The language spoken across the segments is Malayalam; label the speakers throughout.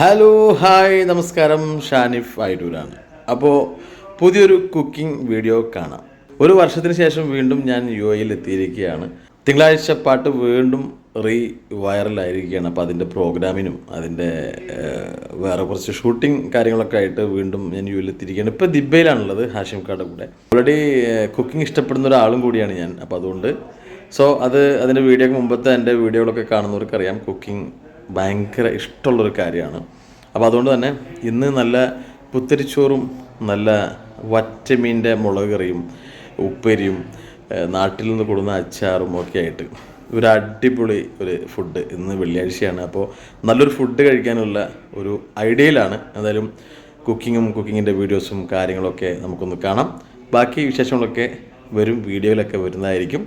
Speaker 1: ഹലോ ഹായ് നമസ്കാരം. ഷാനിഫ് ആയിട്ടൂരാണ് അപ്പോൾ പുതിയൊരു കുക്കിംഗ് വീഡിയോ കാണാം. ഒരു വർഷത്തിന് ശേഷം വീണ്ടും ഞാൻ യു എയിൽ എത്തിയിരിക്കുകയാണ്. തിങ്കളാഴ്ച പാട്ട് വീണ്ടും റീ വൈറലായിരിക്കുകയാണ്. അപ്പോൾ അതിന്റെ പ്രോഗ്രാമിനും അതിന്റെ വേറെ കുറച്ച് ഷൂട്ടിംഗ് കാര്യങ്ങളൊക്കെ ആയിട്ട് വീണ്ടും ഞാൻ യു എത്തിയിരിക്കുകയാണ്. ഇപ്പോൾ ദിബയിലാണുള്ളത് ഹാഷിം കാർഡ് കൂടെ. ഓൾറെഡി കുക്കിംഗ് ഇഷ്ടപ്പെടുന്ന ഒരാളും കൂടിയാണ് ഞാൻ. അപ്പോൾ അതുകൊണ്ട് സോ അത് അതിന്റെ വീഡിയോക്ക് മുമ്പത്തെ എന്റെ വീഡിയോകളൊക്കെ കാണുന്നവർക്കറിയാം. കുക്കിംഗ് ഭയങ്കര ഇഷ്ടമുള്ളൊരു കാര്യമാണ്. അപ്പോൾ അതുകൊണ്ട് തന്നെ ഇന്ന് നല്ല പുത്തരിച്ചോറും നല്ല വറ്റമീന്റെ മുളക് കറിയും ഉപ്പേരിയും നാട്ടിൽ നിന്ന് കൊടുക്കുന്ന അച്ചാറും ഒക്കെ ആയിട്ട് ഒരു അടിപൊളി ഒരു ഫുഡ് ഇന്ന് വെള്ളിയാഴ്ചയാണ്. അപ്പോൾ നല്ലൊരു ഫുഡ് കഴിക്കാനുള്ള ഒരു ഐഡിയയിലാണ്. എന്തായാലും കുക്കിങ്ങും കുക്കിങ്ങിന്റെ വീഡിയോസും കാര്യങ്ങളൊക്കെ നമുക്കൊന്ന് കാണാം. ബാക്കി വിശേഷങ്ങളൊക്കെ വരും വീഡിയോയിലൊക്കെ വരുന്നതായിരിക്കും.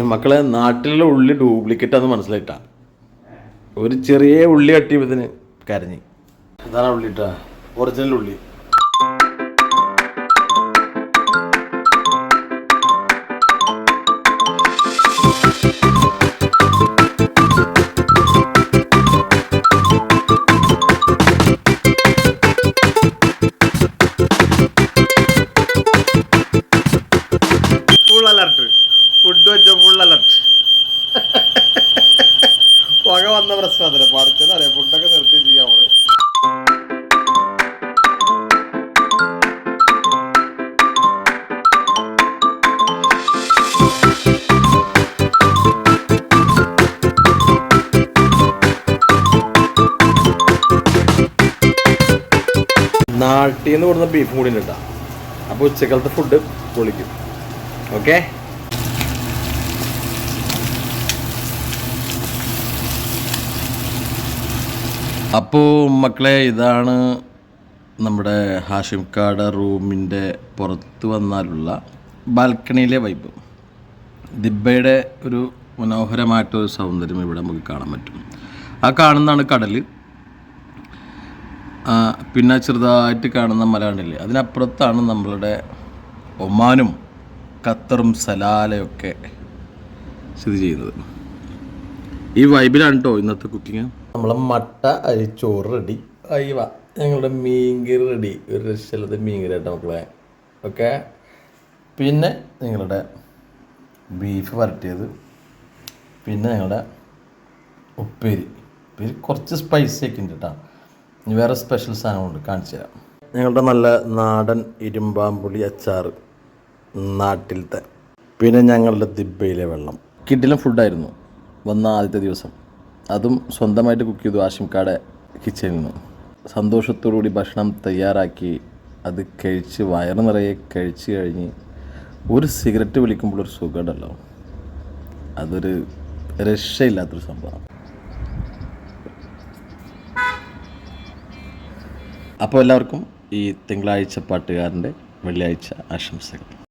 Speaker 1: മക്കളെ നാട്ടിലുള്ള ഉള്ളി ഡ്യൂപ്ലിക്കേറ്റ് ആണെന്ന് മനസ്സിലായിട്ടാ. ഒരു ചെറിയ ഉള്ളി കട്ടിയപ്പത്തിന് കരഞ്ഞ്. ഇതാണ് ഉള്ളി ഇട്ടാ ഒറിജിനൽ ഉള്ളി. ഫുൾ വന്ന പ്രശ്നം അതല്ലേ പഠിച്ചതറിയാം ഫുഡൊക്കെ നിർത്തി ചെയ്യാം നമ്മൾ. നാട്ടിൽ നിന്ന് കൊടുക്കുന്ന ബീഫും കൂടി ഉണ്ട് അപ്പോൾ ഉച്ചക്കാലത്തെ ഫുഡ് പൊളിക്കും. ഓക്കെ അപ്പോൾ മക്കളെ ഇതാണ് നമ്മുടെ ഹാഷിംകാട് റൂമിന്റെ പുറത്ത് വന്നാലുള്ള ബാൽക്കണിയിലെ വൈബ്. ദിബയുടെ ഒരു മനോഹരമായിട്ടൊരു സൗന്ദര്യം ഇവിടെ നമുക്ക് കാണാൻ പറ്റും. ആ കാണുന്നതാണ് കടൽ പിന്നെ ചെറുതായിട്ട് കാണുന്ന മലയാളില്ലേ അതിനപ്പുറത്താണ് നമ്മളുടെ ഒമാനും ഖത്തറും സലാലയൊക്കെ സ്ഥിതി ചെയ്യുന്നത്. ഈ വൈബിലാണ് കേട്ടോ ഇന്നത്തെ കുക്കിങ് നമ്മളെ മട്ട അരിച്ചോറ് റെഡി അയ്യവ ഞങ്ങളുടെ മീൻകറി റെഡി ഒരു രക്ഷയില്ലാത്ത മീൻകറി നമുക്ക് മക്കളെ. ഓക്കെ പിന്നെ നിങ്ങളുടെ ബീഫ് വരട്ടിയത്. പിന്നെ ഞങ്ങളുടെ ഉപ്പേരി. ഉപ്പേരി കുറച്ച് സ്പൈസി ഒക്കെ ഉണ്ട് കേട്ടോ ഇനി വേറെ സ്പെഷ്യൽ സാധനമുണ്ട് കാണിച്ചു തരാം. ഞങ്ങളുടെ നല്ല നാടൻ ഇരുമ്പാമ്പുളി അച്ചാർ നാട്ടിലത്തെ. പിന്നെ ഞങ്ങളുടെ ദിബയിലെ വെള്ളം. കിഡിലും ഫുഡായിരുന്നു വന്ന ആദ്യത്തെ ദിവസം. അതും സ്വന്തമായിട്ട് കുക്ക് ചെയ്തു ആഷിംകാടെ കിച്ചണിൽ നിന്ന്. സന്തോഷത്തോടുകൂടി ഭക്ഷണം തയ്യാറാക്കി അത് കഴിച്ച് വയറ് നിറയെ കഴിച്ച് കഴിഞ്ഞ് ഒരു സിഗരറ്റ് വലിക്കുമ്പോൾ ഒരു സുഖമുണ്ടല്ലോ. അതൊരു രക്ഷയില്ലാത്തൊരു സംഭവം അപ്പോൾ എല്ലാവർക്കും ഈ തിങ്കളാഴ്ച പാട്ടുകാരന്റെ വെള്ളിയാഴ്ച ആശംസകൾ.